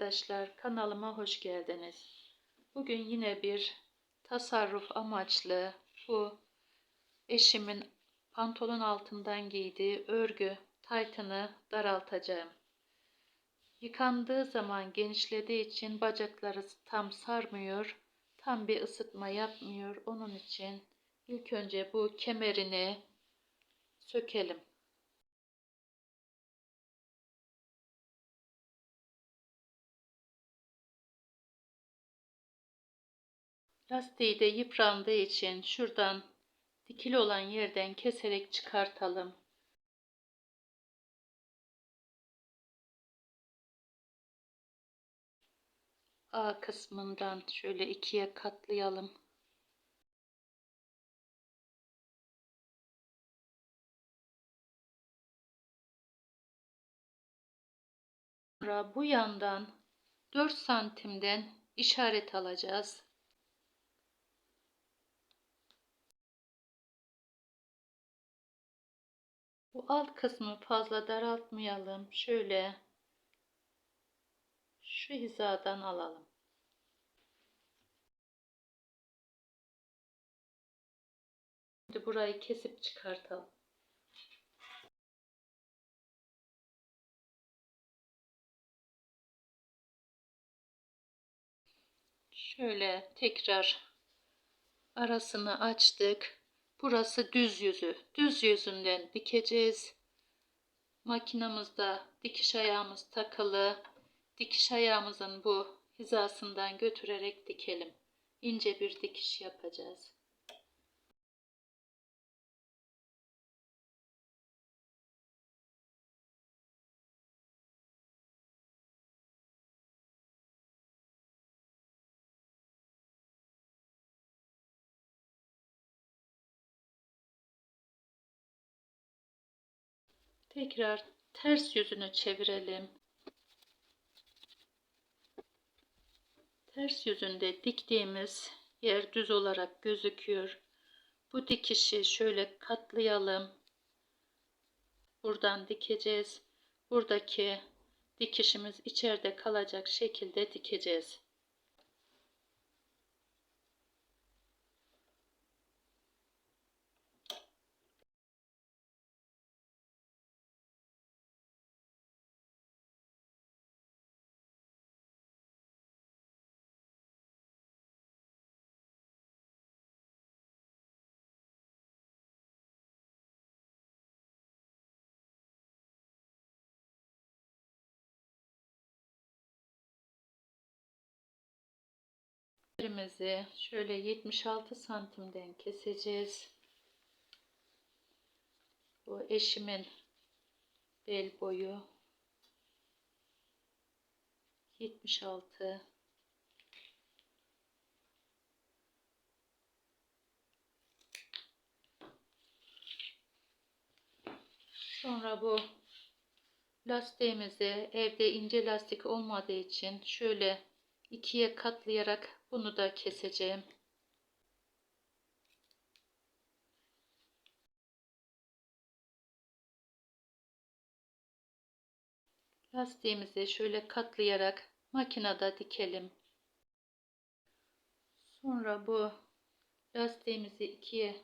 arkadaşlar kanalıma hoş geldiniz. Bugün yine bir tasarruf amaçlı bu eşimin pantolon altından giydiği örgü taytını daraltacağım. Yıkandığı zaman genişlediği için bacakları tam sarmıyor, tam bir ısıtma yapmıyor. Onun için ilk önce bu kemerini sökelim. Lastiği de yıprandığı için şuradan dikili olan yerden keserek çıkartalım. A kısmından şöyle ikiye katlayalım. Sonra bu yandan 4 santimden işaret alacağız. Bu alt kısmı fazla daraltmayalım. Şöyle şu hizadan alalım. Şimdi burayı kesip çıkartalım. Şöyle tekrar arasını açtık. Burası düz yüzü. Düz yüzünden dikeceğiz. Makinamızda dikiş ayağımız takılı. Dikiş ayağımızın bu hizasından götürerek dikelim. İnce bir dikiş yapacağız. Tekrar ters yüzünü çevirelim. Ters yüzünde diktiğimiz yer düz olarak gözüküyor. Bu dikişi şöyle katlayalım. Buradan dikeceğiz. Buradaki dikişimiz içeride kalacak şekilde dikeceğiz. Yerimizi şöyle 76 santimden keseceğiz. Bu eşimin bel boyu 76 Sonra bu lastiğimizi evde ince lastik olmadığı için şöyle ikiye katlayarak bunu da keseceğim. Lastiğimizi şöyle katlayarak makinede dikelim. Sonra bu lastiğimizi ikiye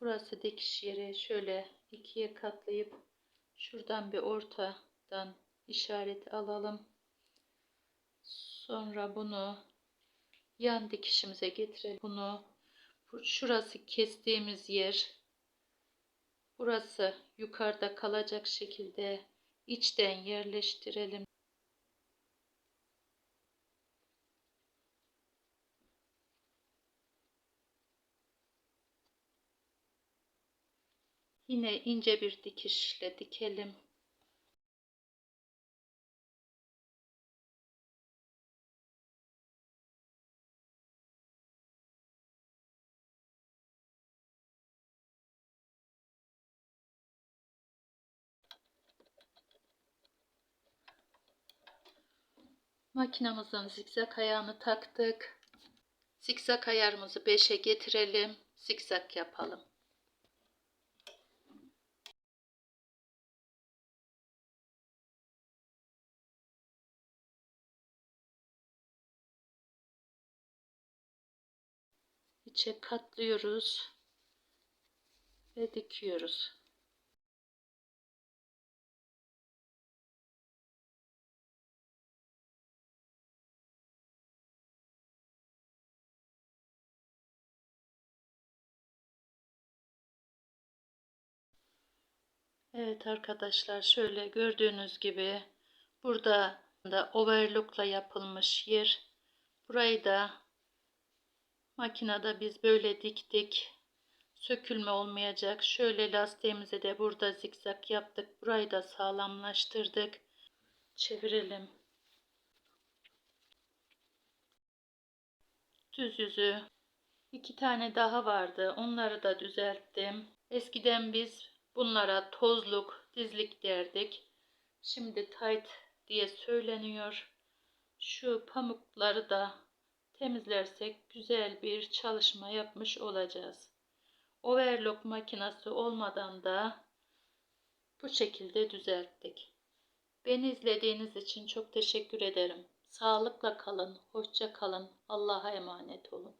burası dikiş yeri şöyle ikiye katlayıp şuradan bir ortadan işaret alalım. Sonra bunu yan dikişimize getirelim. Bunu şurası kestiğimiz yer burası yukarıda kalacak şekilde içten yerleştirelim. Yine ince bir dikişle dikelim. Makinamızın zikzak ayağını taktık. Zikzak ayarımızı 5'e getirelim. Zikzak yapalım. İçe katlıyoruz ve dikiyoruz. Evet arkadaşlar şöyle gördüğünüz gibi burada da overlockla yapılmış yer. Burayı da makinede biz böyle diktik. Sökülme olmayacak. Şöyle lastiğimize de burada zikzak yaptık. Burayı da sağlamlaştırdık. Çevirelim. Düz yüzü. İki tane daha vardı. Onları da düzelttim. Eskiden biz bunlara tozluk, dizlik derdik. Şimdi tight diye söyleniyor. Şu pamukları da temizlersek güzel bir çalışma yapmış olacağız. Overlock makinesi olmadan da bu şekilde düzelttik. Beni izlediğiniz için çok teşekkür ederim. Sağlıkla kalın, hoşça kalın. Allah'a emanet olun.